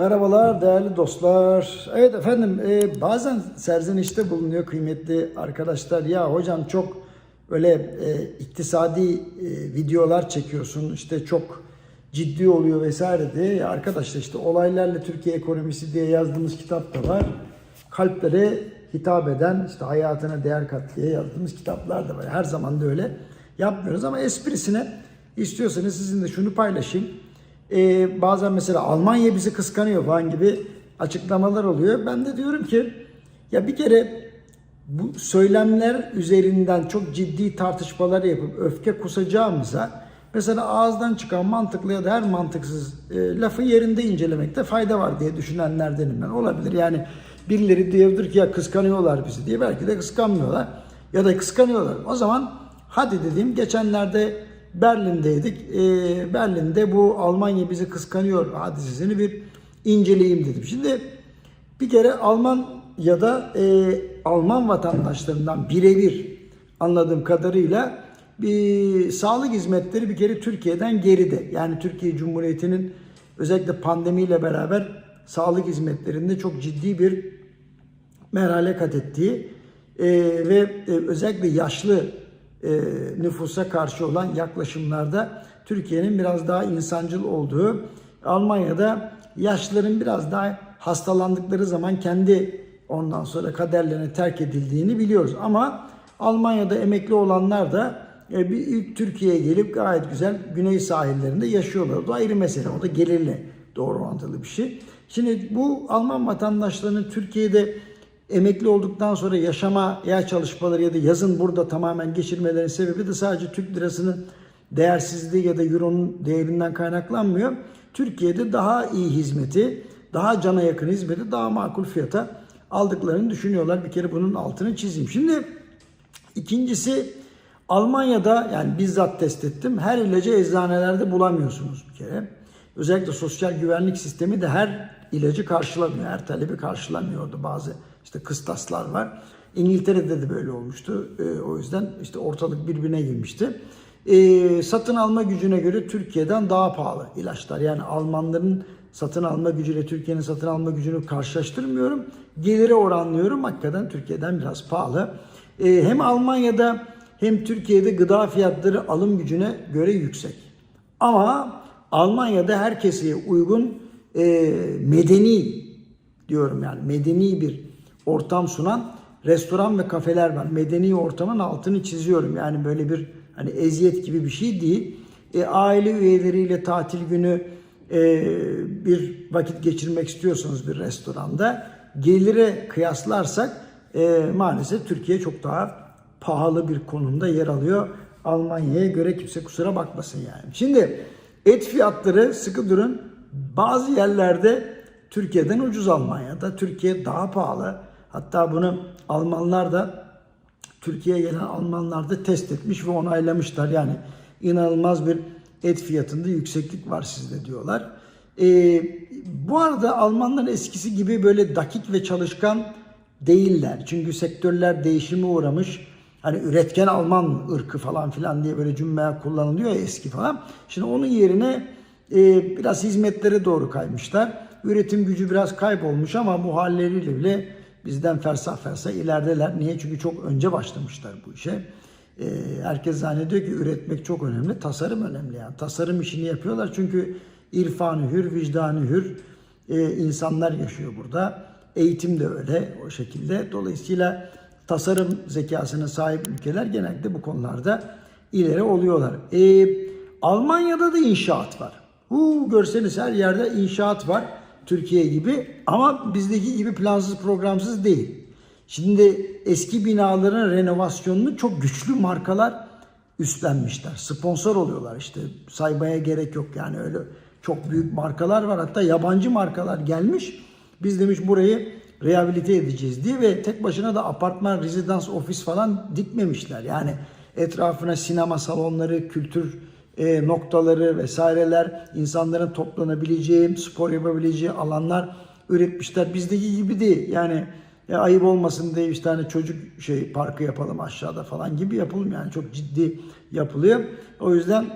Merhabalar değerli dostlar. Evet efendim e, bazen serzenişte bulunuyor kıymetli arkadaşlar. Ya hocam çok öyle e, iktisadi e, videolar çekiyorsun işte çok ciddi oluyor vesaire diye. Ya arkadaşlar işte olaylarla Türkiye ekonomisi diye yazdığımız kitap da var. Kalplere hitap eden işte hayatına değer kat diye yazdığımız kitaplar da var. Her zaman da öyle yapmıyoruz ama esprisine istiyorsanız sizinle şunu paylaşayım. Ee, bazen mesela Almanya bizi kıskanıyor falan gibi açıklamalar oluyor. Ben de diyorum ki ya bir kere bu söylemler üzerinden çok ciddi tartışmalar yapıp öfke kusacağımıza mesela ağızdan çıkan mantıklı ya da her mantıksız e, lafı yerinde incelemekte fayda var diye düşünenlerdenim ben. Olabilir yani birileri diyebilir ki ya kıskanıyorlar bizi diye belki de kıskanmıyorlar ya da kıskanıyorlar. O zaman hadi dediğim geçenlerde Berlin'deydik. Ee, Berlin'de bu Almanya bizi kıskanıyor hadisesini bir inceleyeyim dedim. Şimdi bir kere Almanya'da e, Alman vatandaşlarından birebir anladığım kadarıyla bir sağlık hizmetleri bir kere Türkiye'den geride. Yani Türkiye Cumhuriyeti'nin özellikle pandemiyle beraber sağlık hizmetlerinde çok ciddi bir merhale kat ettiği e, ve e, özellikle yaşlı e, nüfusa karşı olan yaklaşımlarda Türkiye'nin biraz daha insancıl olduğu, Almanya'da yaşlıların biraz daha hastalandıkları zaman kendi ondan sonra kaderlerine terk edildiğini biliyoruz. Ama Almanya'da emekli olanlar da e, bir ilk Türkiye'ye gelip gayet güzel güney sahillerinde yaşıyorlar. O da ayrı mesele. O da gelirle doğru orantılı bir şey. Şimdi bu Alman vatandaşlarının Türkiye'de emekli olduktan sonra yaşamaya çalışmaları ya da yazın burada tamamen geçirmelerinin sebebi de sadece Türk lirasının değersizliği ya da euronun değerinden kaynaklanmıyor. Türkiye'de daha iyi hizmeti, daha cana yakın hizmeti, daha makul fiyata aldıklarını düşünüyorlar. Bir kere bunun altını çizeyim. Şimdi ikincisi Almanya'da yani bizzat test ettim. Her ilacı eczanelerde bulamıyorsunuz bir kere. Özellikle sosyal güvenlik sistemi de her ilacı karşılamıyor. Her talebi karşılamıyordu. Bazı işte kıstaslar var. İngiltere'de de böyle olmuştu. E, o yüzden işte ortalık birbirine girmişti. E, satın alma gücüne göre Türkiye'den daha pahalı ilaçlar. Yani Almanların satın alma gücüyle Türkiye'nin satın alma gücünü karşılaştırmıyorum. Geliri oranlıyorum. Hakikaten Türkiye'den biraz pahalı. E, hem Almanya'da hem Türkiye'de gıda fiyatları alım gücüne göre yüksek. Ama Almanya'da herkese uygun e, medeni diyorum yani medeni bir ortam sunan restoran ve kafeler var. Medeni ortamın altını çiziyorum. Yani böyle bir hani eziyet gibi bir şey değil. E, aile üyeleriyle tatil günü e, bir vakit geçirmek istiyorsanız bir restoranda gelire kıyaslarsak e, maalesef Türkiye çok daha pahalı bir konumda yer alıyor. Almanya'ya göre kimse kusura bakmasın yani. Şimdi et fiyatları sıkı durun. Bazı yerlerde Türkiye'den ucuz Almanya'da. Türkiye daha pahalı. Hatta bunu Almanlar da Türkiye'ye gelen Almanlar da test etmiş ve onaylamışlar. Yani inanılmaz bir et fiyatında yükseklik var sizde diyorlar. Ee, bu arada Almanlar eskisi gibi böyle dakik ve çalışkan değiller. Çünkü sektörler değişime uğramış. Hani üretken Alman ırkı falan filan diye böyle cümle kullanılıyor eski falan. Şimdi onun yerine e, biraz hizmetlere doğru kaymışlar. Üretim gücü biraz kaybolmuş ama bu halleriyle bile bizden fersah fersah ilerideler. Niye? Çünkü çok önce başlamışlar bu işe. E, herkes zannediyor ki üretmek çok önemli, tasarım önemli yani. Tasarım işini yapıyorlar çünkü irfanı hür, vicdanı hür e, insanlar yaşıyor burada. Eğitim de öyle o şekilde. Dolayısıyla tasarım zekasına sahip ülkeler genellikle bu konularda ileri oluyorlar. E, Almanya'da da inşaat var. Huu, görseniz her yerde inşaat var. Türkiye gibi ama bizdeki gibi plansız programsız değil. Şimdi eski binaların renovasyonunu çok güçlü markalar üstlenmişler. Sponsor oluyorlar işte saymaya gerek yok yani öyle çok büyük markalar var. Hatta yabancı markalar gelmiş. Biz demiş burayı rehabilite edeceğiz diye ve tek başına da apartman, rezidans, ofis falan dikmemişler. Yani etrafına sinema salonları, kültür e, noktaları vesaireler, insanların toplanabileceği, spor yapabileceği alanlar üretmişler. Bizdeki gibi değil. Yani e, ayıp olmasın diye işte hani çocuk şey parkı yapalım aşağıda falan gibi yapılmıyor. Yani çok ciddi yapılıyor. O yüzden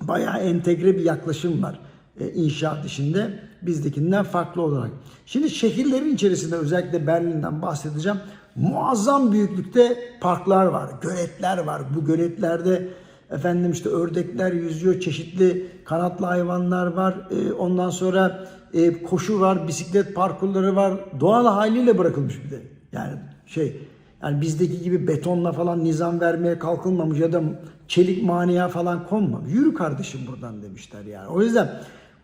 bayağı entegre bir yaklaşım var e, inşaat işinde. bizdekinden farklı olarak. Şimdi şehirlerin içerisinde özellikle Berlin'den bahsedeceğim. Muazzam büyüklükte parklar var, göletler var. Bu göletlerde efendim işte ördekler yüzüyor, çeşitli kanatlı hayvanlar var. Ee, ondan sonra e, koşu var, bisiklet parkurları var. Doğal haliyle bırakılmış bir de. Yani şey yani bizdeki gibi betonla falan nizam vermeye kalkılmamış ya da çelik maniye falan konmamış. Yürü kardeşim buradan demişler yani. O yüzden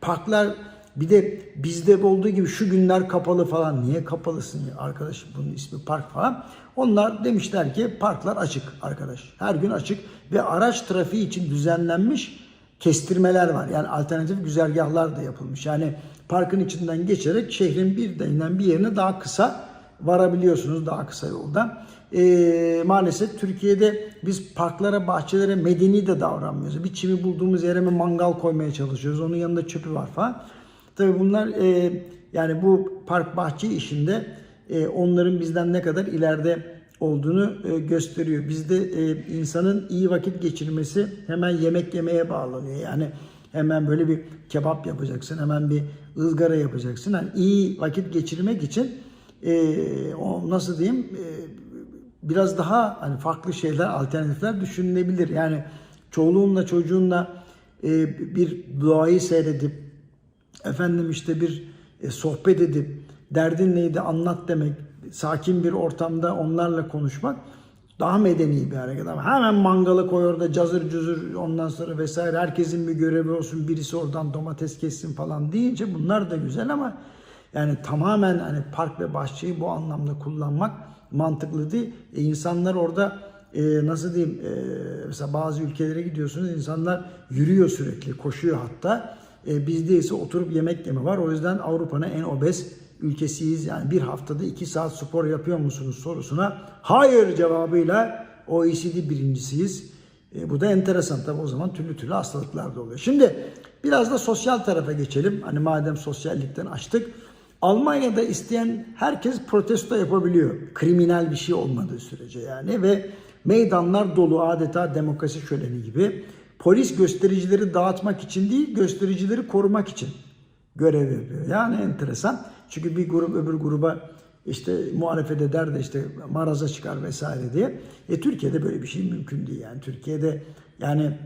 parklar bir de bizde olduğu gibi şu günler kapalı falan. Niye kapalısın ya arkadaş bunun ismi park falan. Onlar demişler ki parklar açık arkadaş. Her gün açık ve araç trafiği için düzenlenmiş kestirmeler var. Yani alternatif güzergahlar da yapılmış. Yani parkın içinden geçerek şehrin bir denilen bir yerine daha kısa varabiliyorsunuz daha kısa yoldan. Ee, maalesef Türkiye'de biz parklara, bahçelere medeni de davranmıyoruz. Bir çimi bulduğumuz yere mi mangal koymaya çalışıyoruz. Onun yanında çöpü var falan. Tabii bunlar e, yani bu park bahçe işinde e, onların bizden ne kadar ileride olduğunu e, gösteriyor. Bizde e, insanın iyi vakit geçirmesi hemen yemek yemeye bağlanıyor. Yani hemen böyle bir kebap yapacaksın, hemen bir ızgara yapacaksın. Yani iyi vakit geçirmek için e, o nasıl diyeyim e, biraz daha hani farklı şeyler, alternatifler düşünülebilir. Yani çoluğunla çocuğunla e, bir doğayı seyredip efendim işte bir e, sohbet edip derdin neydi anlat demek, sakin bir ortamda onlarla konuşmak daha medeni bir hareket ama hemen mangalı koy orada cazır cuzur ondan sonra vesaire herkesin bir görevi olsun birisi oradan domates kessin falan deyince bunlar da güzel ama yani tamamen hani park ve bahçeyi bu anlamda kullanmak mantıklı değil. E, insanlar orada e, nasıl diyeyim e, mesela bazı ülkelere gidiyorsunuz insanlar yürüyor sürekli koşuyor hatta. E, bizde ise oturup yemek yeme var. O yüzden Avrupa'nın en obez ülkesiyiz. Yani bir haftada iki saat spor yapıyor musunuz sorusuna hayır cevabıyla OECD birincisiyiz. E, bu da enteresan tabii o zaman türlü türlü hastalıklar da oluyor. Şimdi biraz da sosyal tarafa geçelim. Hani madem sosyallikten açtık. Almanya'da isteyen herkes protesto yapabiliyor. Kriminal bir şey olmadığı sürece yani ve meydanlar dolu adeta demokrasi şöleni gibi. Polis göstericileri dağıtmak için değil, göstericileri korumak için görev yapıyor. Yani enteresan. Çünkü bir grup öbür gruba işte muhalefet eder de işte maraza çıkar vesaire diye. E Türkiye'de böyle bir şey mümkün değil yani. Türkiye'de yani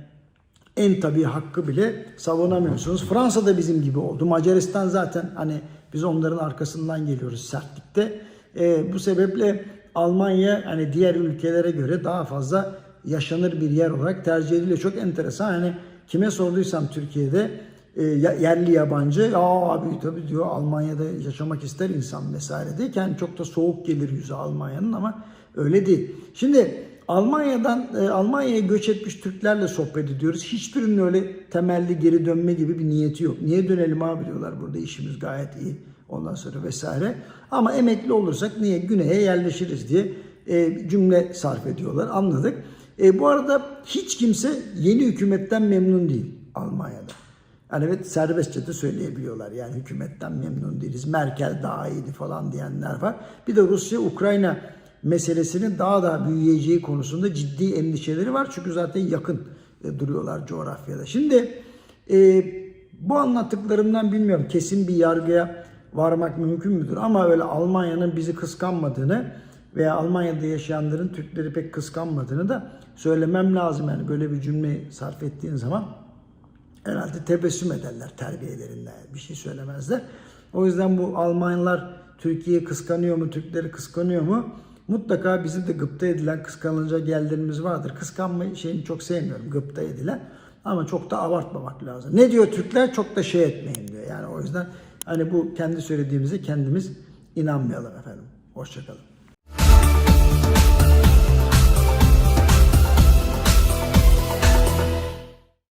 en tabii hakkı bile savunamıyorsunuz. Fransa da bizim gibi oldu. Macaristan zaten hani biz onların arkasından geliyoruz sertlikte. E, bu sebeple Almanya hani diğer ülkelere göre daha fazla yaşanır bir yer olarak tercih ediliyor. Çok enteresan. Hani kime sorduysam Türkiye'de e, yerli yabancı ya abi tabii diyor Almanya'da yaşamak ister insan vesaire deyken çok da soğuk gelir yüzü Almanya'nın ama öyle değil. Şimdi Almanya'dan e, Almanya'ya göç etmiş Türklerle sohbet ediyoruz. Hiçbirinin öyle temelli geri dönme gibi bir niyeti yok. Niye dönelim abi diyorlar burada işimiz gayet iyi. Ondan sonra vesaire. Ama emekli olursak niye güneye yerleşiriz diye e, cümle sarf ediyorlar. Anladık. E, bu arada hiç kimse yeni hükümetten memnun değil Almanya'da. Yani evet serbestçe de söyleyebiliyorlar. Yani hükümetten memnun değiliz. Merkel daha iyiydi falan diyenler var. Bir de Rusya-Ukrayna meselesinin daha da büyüyeceği konusunda ciddi endişeleri var. Çünkü zaten yakın e, duruyorlar coğrafyada. Şimdi e, bu anlattıklarımdan bilmiyorum kesin bir yargıya varmak mümkün müdür? Ama öyle Almanya'nın bizi kıskanmadığını veya Almanya'da yaşayanların Türkleri pek kıskanmadığını da söylemem lazım. Yani böyle bir cümle sarf ettiğin zaman herhalde tebessüm ederler terbiyelerinden. Bir şey söylemezler. O yüzden bu Almanlar Türkiye'yi kıskanıyor mu, Türkleri kıskanıyor mu? Mutlaka bizim de gıpta edilen, kıskanılacak yerlerimiz vardır. Kıskanma şeyini çok sevmiyorum, gıpta edilen. Ama çok da abartmamak lazım. Ne diyor Türkler? Çok da şey etmeyin diyor. Yani o yüzden hani bu kendi söylediğimize kendimiz inanmayalım efendim. Hoşçakalın.